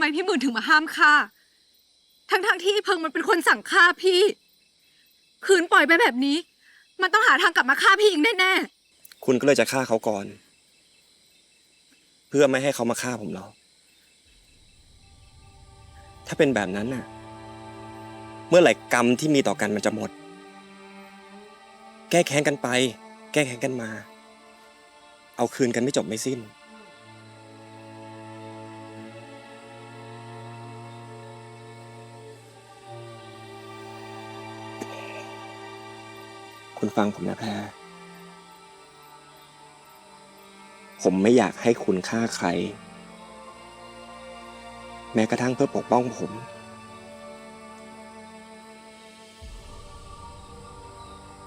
ไมพี่หมื่นถึงมาห้ามฆ่า ทั้งๆที่เพิงมันเป็นคนสั่งฆ่าพี่ คืนปล่อยไปแบบนี้ มันต้องหาทางกลับมาฆ่าพี่อีกแน่คุณก็เลยจะฆ่าเขาก่อน เพื่อไม่ให้เขามาฆ่าผมหรอกถ้าเป็นแบบนั้นน่ะ เมื่อไหร่กรรมที่มีต่อกันมันจะหมด แก้แค้นกันไป แก้แค้นกันมา เอาคืนกันไม่จบไม่สิ้น คุณฟังผมนะแพรผมไม่อยากให้คุณฆ่าใคร แม้กระทั่งเพื่อปกป้องผม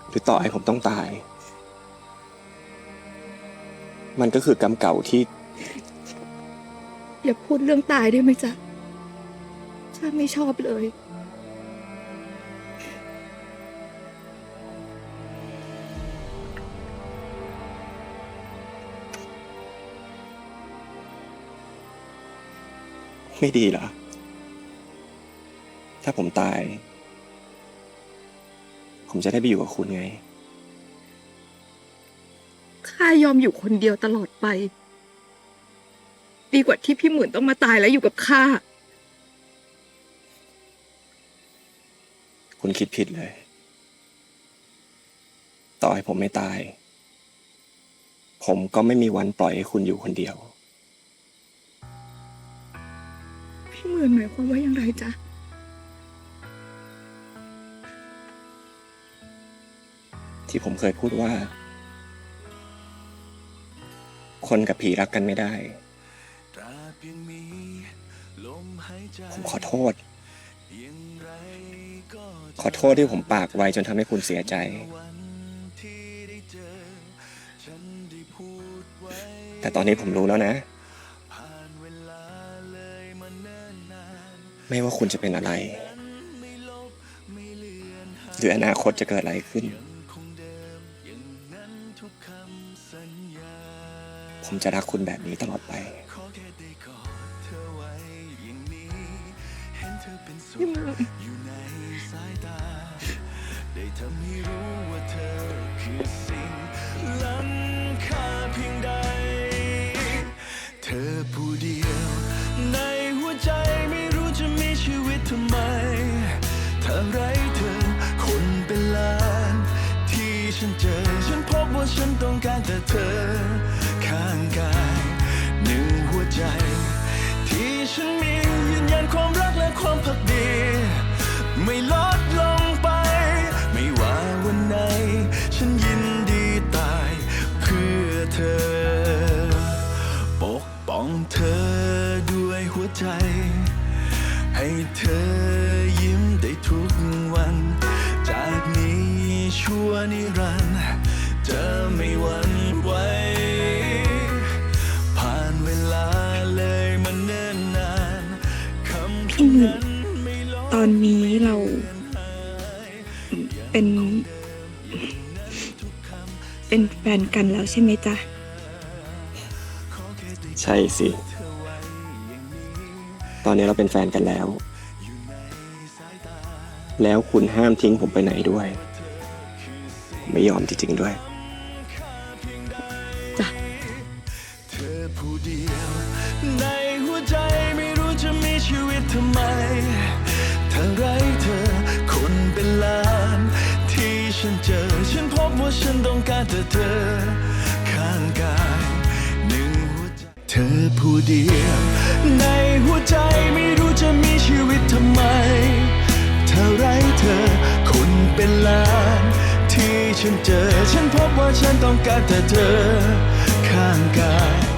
หรือต่อให้ผมต้องตาย มันก็คือกรรมเก่าที่ อย่าพูดเรื่องตายได้ไหมจ๊ะข้าไม่ชอบเลย ไม่ดีเหรอ ถ้าผมตาย ผมจะได้ไปอยู่กับคุณไง ข้ายอมอยู่คนเดียวตลอดไป ดีกว่าที่พี่หมื่นต้องมาตายแล้วอยู่กับข้า คุณคิดผิดเลย ต่อให้ผมไม่ตาย ผมก็ไม่มีวันปล่อยให้คุณอยู่คนเดียว อื่นหมายความว่าอย่างไรจ๊ะที่ผมเคยพูดว่า คนกับผีรักกันไม่ได้ ผมขอโทษ ขอโทษที่ผมปากไวจนทำให้คุณเสียใจ แต่ตอนนี้ผมรู้แล้วนะ ไม่ว่าคุณจะเป็นอะไร หรืออนาคตจะเกิดอะไรขึ้น ผมจะรักคุณแบบนี้ตลอดไปพี่หมื่นได้ทำให้รู้ว่าเธอคือสิ่ง ถ้าไรเธอ คนเป็นล้านที่ฉันเจอ ฉันพบว่าฉันต้องการแต่เธอ ข้างกายหนึ่งหัวใจ ที่ฉันมียืนยันความรักและความพักดี ไม่ลดลงไป ไม่ว่าวันไหน ฉันยินดีตาย เพื่อเธอ ปกป้องเธอด้วยหัวใจ ให้เธอยิ้ม ชั่วนิรันดร์จะไม่หวั่นไหวผ่านเวลาเลยมันเนิ่นนานคำพี่หนไม่ลดตอนนี้เราเป็น เป็นแฟนกันแล้วใช่ไหมจ๊ะ ใช่สิ ตอนนี้เราเป็นแฟนกันแล้ว แล้วคุณห้ามทิ้งผมไปไหนด้วย ไม่ยอมจริงๆด้วยจ้ะเธอผู้เดียวในหัวใจไม่รู้จะมีชีวิตทำไมถ้าไรเธอคนเป็นล้านที่ฉันเจอ ฉันพบว่าฉันต้องการแต่เธอ ข้างกายหนึ่งหัวใจ เธอผู้เดียวในหัวใจ ฉันต้องการแต่เธอข้างกาย